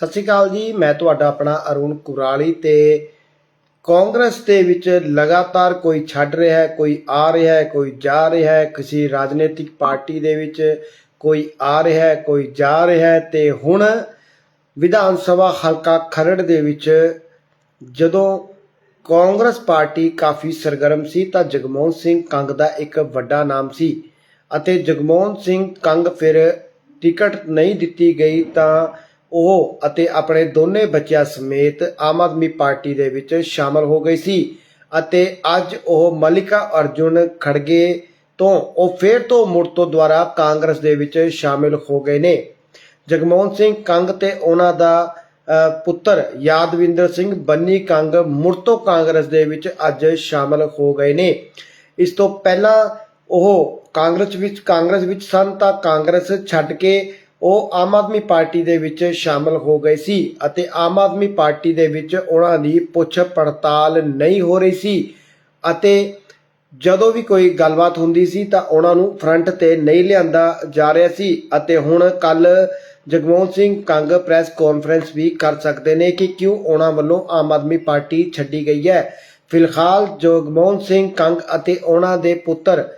ਸਤਿ ਸ਼੍ਰੀ ਅਕਾਲ ਜੀ, ਮੈਂ ਤੁਹਾਡਾ ਆਪਣਾ ਅਰੁਣ ਕੁਰਾਲੀ ਤੇ ਕਾਂਗਰਸ ਦੇ ਵਿੱਚ ਲਗਾਤਾਰ ਕੋਈ ਛੱਡ ਰਿਹਾ ਹੈ, ਕੋਈ ਆ ਰਿਹਾ ਹੈ, ਕੋਈ ਜਾ ਰਿਹਾ ਹੈ, ਕਿਸੇ ਰਾਜਨੀਤਿਕ ਪਾਰਟੀ ਦੇ ਵਿੱਚ ਕੋਈ ਆ ਰਿਹਾ ਹੈ, ਕੋਈ ਜਾ ਰਿਹਾ ਹੈ ਤੇ ਹੁਣ ਵਿਧਾਨ ਸਭਾ ਹਲਕਾ ਖਰੜ ਦੇ ਵਿੱਚ ਜਦੋਂ ਕਾਂਗਰਸ ਪਾਰਟੀ ਕਾਫੀ ਸਰਗਰਮ ਸੀ ਤਾਂ ਜਗਮੋਹਨ ਸਿੰਘ ਕੰਗ ਦਾ ਇੱਕ ਵੱਡਾ ਨਾਮ ਸੀ ਅਤੇ ਜਗਮੋਹਨ ਸਿੰਘ ਕੰਗ ਫਿਰ ਟਿਕਟ ਨਹੀਂ ਦਿੱਤੀ ਗਈ ਤਾਂ ਉਹ ਅਤੇ ਆਪਣੇ ਦੋਨੇ ਬੱਚਿਆਂ ਸਮੇਤ ਆਮ ਆਦਮੀ ਪਾਰਟੀ ਦੇ ਵਿੱਚ ਸ਼ਾਮਲ ਹੋ ਗਈ ਸੀ ਅਤੇ ਅੱਜ ਉਹ ਮਲਿਕਾ ਅਰਜੁਨ ਖੜਗੇ ਤੋਂ ਉਹ ਫੇਰ ਤੋਂ ਮੁੜ ਤੋਂ ਦੁਆਰਾ ਕਾਂਗਰਸ ਦੇ ਵਿੱਚ ਸ਼ਾਮਿਲ ਹੋ ਗਏ ਨੇ। ਜਗਮੋਹਨ ਸਿੰਘ ਕੰਗ ਤੇ ਉਹਨਾਂ ਦਾ ਪੁੱਤਰ ਯਾਦਵਿੰਦਰ ਸਿੰਘ ਬੰਨੀ ਕੰਗ ਮੁੜ ਤੋਂ ਕਾਂਗਰਸ ਦੇ ਵਿੱਚ ਅੱਜ ਸ਼ਾਮਲ ਹੋ ਗਏ ਨੇ। ਇਸ ਤੋਂ ਪਹਿਲਾਂ ਉਹ ਕਾਂਗਰਸ ਵਿੱਚ ਕਾਂਗਰਸ ਵਿੱਚ ਸਨ ਤਾਂ ਕਾਂਗਰਸ ਛੱਡ ਕੇ ਉਹ ਆਮ ਆਦਮੀ ਪਾਰਟੀ ਦੇ ਵਿੱਚ ਸ਼ਾਮਲ ਹੋ ਗਏ ਸੀ ਅਤੇ ਆਮ ਆਦਮੀ ਪਾਰਟੀ ਦੇ ਵਿੱਚ ਉਹਨਾਂ ਦੀ ਪੁੱਛ ਪੜਤਾਲ ਨਹੀਂ ਹੋ ਰਹੀ ਸੀ ਅਤੇ ਜਦੋਂ ਵੀ ਕੋਈ ਗੱਲਬਾਤ ਹੁੰਦੀ ਸੀ ਤਾਂ ਉਹਨਾਂ ਨੂੰ ਫਰੰਟ ਤੇ ਨਹੀਂ ਲਿਆਂਦਾ ਜਾ ਰਿਹਾ ਸੀ ਅਤੇ ਹੁਣ ਕੱਲ ਜਗਮੋਹਨ ਸਿੰਘ ਕੰਗ ਪ੍ਰੈਸ ਕਾਨਫਰੰਸ ਵੀ ਕਰ ਸਕਦੇ ਨੇ ਕਿ ਕਿਉਂ ਉਹਨਾਂ ਵੱਲੋਂ ਆਮ ਆਦਮੀ ਪਾਰਟੀ ਛੱਡੀ ਗਈ ਹੈ। ਫਿਲਹਾਲ ਜਗਮੋਹਨ ਸਿੰਘ ਕੰਗ ਅਤੇ ਉਹਨਾਂ ਦੇ ਪੁੱਤਰ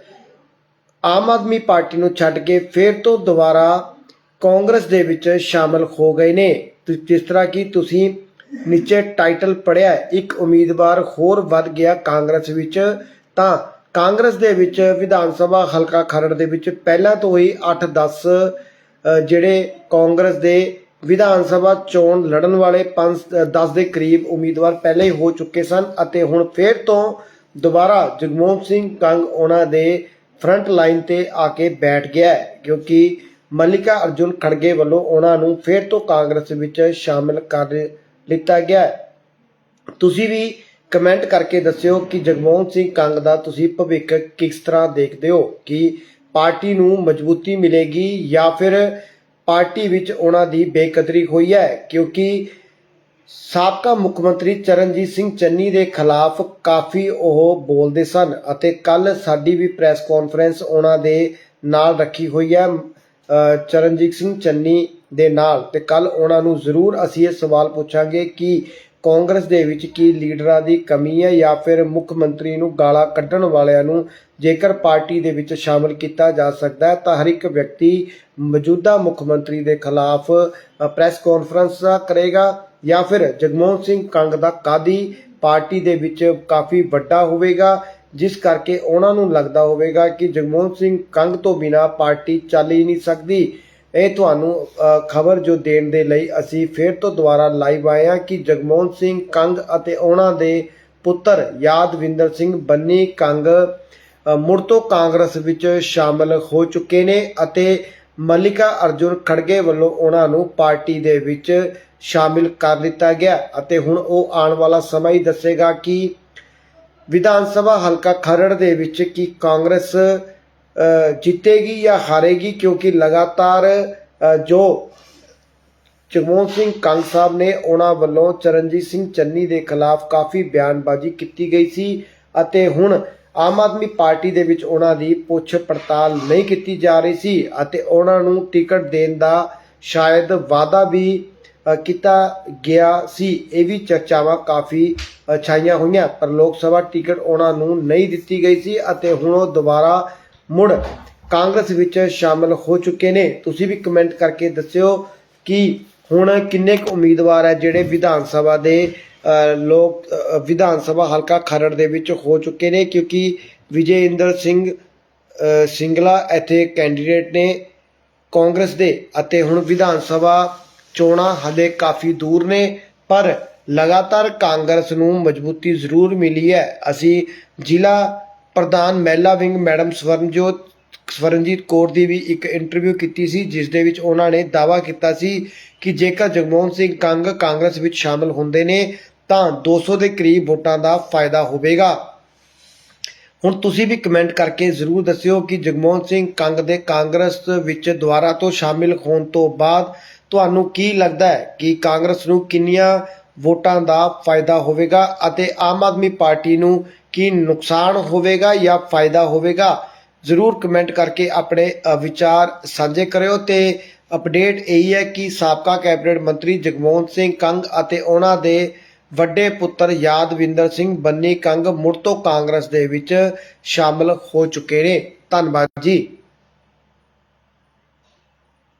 ਆਮ ਆਦਮੀ ਪਾਰਟੀ ਨੂੰ ਛੱਡ ਕੇ ਫਿਰ ਤੋਂ ਦੁਬਾਰਾ ਕਾਂਗਰਸ ਦੇ ਵਿੱਚ ਸ਼ਾਮਲ ਹੋ ਗਏ ਨੇ। ਜਿਸ ਤਰ੍ਹਾਂ ਕਿ ਤੁਸੀਂ ਨੀਚੇ ਟਾਈਟਲ ਪੜਿਆ ਇੱਕ ਉਮੀਦਵਾਰ ਹੋਰ ਵੱਧ ਗਿਆ ਕਾਂਗਰਸ ਵਿੱਚ, ਤਾਂ ਕਾਂਗਰਸ ਦੇ ਵਿੱਚ ਵਿਧਾਨ ਸਭਾ ਹਲਕਾ ਖਰੜ ਦੇ ਵਿੱਚ ਪਹਿਲਾਂ ਤੋਂ ਹੀ 8-10 ਜਿਹੜੇ ਕਾਂਗਰਸ ਦੇ ਵਿਧਾਨ ਸਭਾ ਚੋਣ ਲੜਨ ਵਾਲੇ 5-10 ਦੇ ਕਰੀਬ ਉਮੀਦਵਾਰ ਪਹਿਲੇ ਹੀ ਹੋ ਚੁੱਕੇ ਸਨ ਅਤੇ ਹੁਣ ਫੇਰ ਤੋਂ ਦੁਬਾਰਾ ਜਗਮੋਹਨ ਸਿੰਘ ਕੰਗ ਉਹਨਾਂ ਦੇ ਫਰੰਟ ਲਾਈਨ ਤੇ ਆ ਕੇ ਬੈਠ ਗਿਆ ਕਿਉਂਕਿ ਮਲਿਕਾ ਅਰਜੁਨ ਖੜਗੇ ਵੱਲੋਂ ਉਹਨਾਂ ਨੂੰ ਫਿਰ ਤੋਂ ਕਾਂਗਰਸ ਵਿੱਚ ਸ਼ਾਮਿਲ ਕਰ ਲਿੱਤਾ ਗਿਆ ਤੁਸੀਂ ਵੀ ਕਮੈਂਟ ਕਰਕੇ ਦੱਸਿਓ ਕਿ ਜਗਮੋਹਨ ਸਿੰਘ ਕੰਗ ਦਾ ਤੁਸੀਂ ਭਵਿੱਖ ਕਿਸ ਤਰ੍ਹਾਂ ਦੇਖਦੇ ਹੋ? ਕਿ ਪਾਰਟੀ ਨੂੰ ਮਜ਼ਬੂਤੀ ਮਿਲੇਗੀ ਜਾਂ ਫਿਰ ਪਾਰਟੀ ਵਿੱਚ ਉਹਨਾਂ ਦੀ ਬੇਕਦਰੀ ਹੋਈ ਹੈ? ਕਿਉਂਕਿ ਸਾਬਕਾ ਮੁੱਖ ਮੰਤਰੀ ਚਰਨਜੀਤ ਸਿੰਘ ਚੰਨੀ ਦੇ ਖਿਲਾਫ ਕਾਫੀ ਉਹ ਬੋਲਦੇ ਸਨ ਅਤੇ ਕੱਲ ਸਾਡੀ ਵੀ ਪ੍ਰੈਸ ਕਾਨਫਰੰਸ ਉਹਨਾਂ ਦੇ ਨਾਲ ਰੱਖੀ ਹੋਈ ਹੈ। ਚਰਨਜੀਤ ਸਿੰਘ ਚੰਨੀ ਦੇ ਨਾਲ ਤੇ ਕੱਲ ਉਹਨਾਂ ਨੂੰ ਜ਼ਰੂਰ ਅਸੀਂ ਇਹ ਸਵਾਲ ਪੁੱਛਾਂਗੇ ਕਿ ਕਾਂਗਰਸ ਦੇ ਵਿੱਚ ਕੀ ਲੀਡਰਾਂ ਦੀ ਕਮੀ ਹੈ ਜਾਂ ਫਿਰ ਮੁੱਖ ਮੰਤਰੀ ਨੂੰ ਗਾਲਾਂ ਕੱਢਣ ਵਾਲਿਆਂ ਨੂੰ ਜੇਕਰ ਪਾਰਟੀ ਦੇ ਵਿੱਚ ਸ਼ਾਮਲ ਕੀਤਾ ਜਾ ਸਕਦਾ ਹੈ, ਤਾਂ ਹਰ ਇੱਕ ਵਿਅਕਤੀ ਮੌਜੂਦਾ ਮੁੱਖ ਮੰਤਰੀ ਦੇ ਖਿਲਾਫ ਪ੍ਰੈਸ ਕਾਨਫਰੰਸ ਕਰੇਗਾ ਜਾਂ ਫਿਰ ਜਗਮੋਹਨ ਸਿੰਘ ਕੰਗ ਦਾ ਕਾਦੀ ਪਾਰਟੀ ਦੇ ਵਿੱਚ ਕਾਫੀ ਵੱਡਾ ਹੋਵੇਗਾ। ਜਿਸ ਕਰਕੇ ਉਹਨਾਂ ਨੂੰ ਲੱਗਦਾ ਹੋਵੇਗਾ ਕਿ ਜਗਮੋਹਨ ਸਿੰਘ ਕੰਗ ਤੋਂ ਬਿਨਾ ਪਾਰਟੀ ਚੱਲ ਹੀ ਨਹੀਂ ਸਕਦੀ। ਇਹ ਤੁਹਾਨੂੰ ਖਬਰ ਜੋ ਦੇਣ ਦੇ ਲਈ ਅਸੀਂ ਫੇਰ ਤੋਂ ਦੁਬਾਰਾ ਲਾਈਵ ਆਏ ਹਾਂ ਕਿ ਜਗਮੋਹਨ ਸਿੰਘ ਕੰਗ ਅਤੇ ਉਹਨਾਂ ਦੇ ਪੁੱਤਰ ਯਾਦਵਿੰਦਰ ਸਿੰਘ ਬੰਨੀ ਕੰਗ ਮੁੜ ਤੋਂ ਕਾਂਗਰਸ ਵਿੱਚ ਸ਼ਾਮਲ ਹੋ ਚੁੱਕੇ ਨੇ ਅਤੇ ਮੱਲਿਕਾ ਅਰਜੁਨ ਖੜਗੇ ਵੱਲੋਂ ਉਹਨਾਂ ਨੂੰ ਪਾਰਟੀ ਦੇ ਵਿੱਚ ਸ਼ਾਮਿਲ ਕਰ ਦਿੱਤਾ ਗਿਆ। ਅਤੇ ਹੁਣ ਉਹ ਆਉਣ ਵਾਲਾ ਸਮਾਂ ਹੀ ਦੱਸੇਗਾ ਕਿ ਵਿਧਾਨ ਸਭਾ ਹਲਕਾ ਖਰੜ ਦੇ ਵਿੱਚ ਕੀ ਕਾਂਗਰਸ ਜਿੱਤੇਗੀ ਜਾਂ ਹਾਰੇਗੀ? ਕਿਉਂਕਿ ਲਗਾਤਾਰ ਜੋ ਜਗਮੋਹਨ ਸਿੰਘ ਕੰਗ ਸਾਹਿਬ ਨੇ ਉਹਨਾਂ ਵੱਲੋਂ ਚਰਨਜੀਤ ਸਿੰਘ ਚੰਨੀ ਦੇ ਖਿਲਾਫ ਕਾਫੀ ਬਿਆਨਬਾਜ਼ੀ ਕੀਤੀ ਗਈ ਸੀ ਅਤੇ ਹੁਣ ਆਮ ਆਦਮੀ ਪਾਰਟੀ ਦੇ ਵਿੱਚ ਉਹਨਾਂ ਦੀ ਪੁੱਛ ਪੜਤਾਲ ਨਹੀਂ ਕੀਤੀ ਜਾ ਰਹੀ ਸੀ ਅਤੇ ਉਹਨਾਂ ਨੂੰ ਟਿਕਟ ਦੇਣ ਦਾ ਸ਼ਾਇਦ ਵਾਅਦਾ ਵੀ ਕੀਤਾ ਗਿਆ ਸੀ। ਇਹ ਵੀ ਚਰਚਾਵਾਂ ਕਾਫੀ ਛਾਈਆਂ ਹੋਈਆਂ, ਪਰ ਲੋਕ ਸਭਾ ਟਿਕਟ ਉਹਨਾਂ ਨੂੰ ਨਹੀਂ ਦਿੱਤੀ ਗਈ ਸੀ ਅਤੇ ਹੁਣ ਉਹ ਦੁਬਾਰਾ ਮੁੜ ਕਾਂਗਰਸ ਵਿੱਚ ਸ਼ਾਮਲ ਹੋ ਚੁੱਕੇ ਨੇ। ਤੁਸੀਂ ਵੀ ਕਮੈਂਟ ਕਰਕੇ ਦੱਸਿਓ ਕਿ ਹੁਣ ਕਿੰਨੇ ਕੁ ਉਮੀਦਵਾਰ ਹੈ ਜਿਹੜੇ ਵਿਧਾਨ ਸਭਾ ਦੇ ਲੋਕ ਵਿਧਾਨ ਸਭਾ ਹਲਕਾ ਖਰੜ ਦੇ ਵਿੱਚ ਹੋ ਚੁੱਕੇ ਨੇ, ਕਿਉਂਕਿ ਵਿਜੇ ਇੰਦਰ ਸਿੰਘ ਸਿੰਗਲਾ ਇੱਥੇ ਕੈਂਡੀਡੇਟ ਨੇ ਕਾਂਗਰਸ ਦੇ ਅਤੇ ਹੁਣ ਵਿਧਾਨ ਸਭਾ ਚੋਣਾਂ ਹਲੇ ਕਾਫੀ ਦੂਰ ਨੇ, ਪਰ ਲਗਾਤਾਰ ਕਾਂਗਰਸ ਨੂੰ ਮਜ਼ਬੂਤੀ ਜ਼ਰੂਰ ਮਿਲੀ ਹੈ। ਅਸੀਂ ਜ਼ਿਲ੍ਹਾ ਪ੍ਰਧਾਨ ਮਹਿਲਾ ਵਿੰਗ ਮੈਡਮ ਸਵਰਨਜੋਤ, ਸਵਰਨਜੀਤ ਕੌਰ ਦੀ ਵੀ ਇੱਕ ਇੰਟਰਵਿਊ ਕੀਤੀ ਸੀ, ਜਿਸ ਦੇ ਵਿੱਚ ਉਹਨਾਂ ਨੇ ਦਾਅਵਾ ਕੀਤਾ ਸੀ ਕਿ ਜੇਕਰ ਜਗਮੋਹਨ ਸਿੰਘ ਕੰਗ ਕਾਂਗਰਸ ਵਿੱਚ ਸ਼ਾਮਲ ਹੁੰਦੇ ਨੇ, ਤਾਂ 200 ਦੇ ਕਰੀਬ ਵੋਟਾਂ ਦਾ ਫਾਇਦਾ ਹੋਵੇਗਾ। ਹੁਣ ਤੁਸੀਂ ਵੀ ਕਮੈਂਟ ਕਰਕੇ ਜ਼ਰੂਰ ਦੱਸਿਓ ਕਿ ਜਗਮੋਹਨ ਸਿੰਘ ਕੰਗ ਦੇ ਕਾਂਗਰਸ ਵਿੱਚ ਦੁਬਾਰਾ ਤੋਂ ਸ਼ਾਮਿਲ ਹੋਣ ਤੋਂ ਬਾਅਦ ਤੁਹਾਨੂੰ ਕੀ ਲੱਗਦਾ ਹੈ ਕਿ ਕਾਂਗਰਸ ਨੂੰ ਕਿੰਨੀਆਂ ਵੋਟਾਂ ਦਾ ਫਾਇਦਾ ਹੋਵੇਗਾ ਅਤੇ ਆਮ ਆਦਮੀ ਪਾਰਟੀ ਨੂੰ ਕੀ ਨੁਕਸਾਨ ਹੋਵੇਗਾ ਜਾਂ ਫਾਇਦਾ ਹੋਵੇਗਾ? ਜ਼ਰੂਰ ਕਮੈਂਟ ਕਰਕੇ ਆਪਣੇ ਵਿਚਾਰ ਸਾਂਝੇ ਕਰਿਓ ਤੇ ਅਪਡੇਟ ਇਹੀ ਹੈ ਕਿ ਸਾਬਕਾ ਕੈਬਨਿਟ ਮੰਤਰੀ ਜਗਮੋਹਨ ਸਿੰਘ ਕੰਗ ਅਤੇ ਉਹਨਾਂ ਦੇ ਵੱਡੇ ਪੁੱਤਰ ਯਾਦਵਿੰਦਰ ਸਿੰਘ ਬੰਨੀ ਕੰਗ ਮੁੜ ਤੋਂ ਕਾਂਗਰਸ ਦੇ ਵਿੱਚ ਸ਼ਾਮਲ ਹੋ ਚੁੱਕੇ ਨੇ। ਧੰਨਵਾਦ ਜੀ।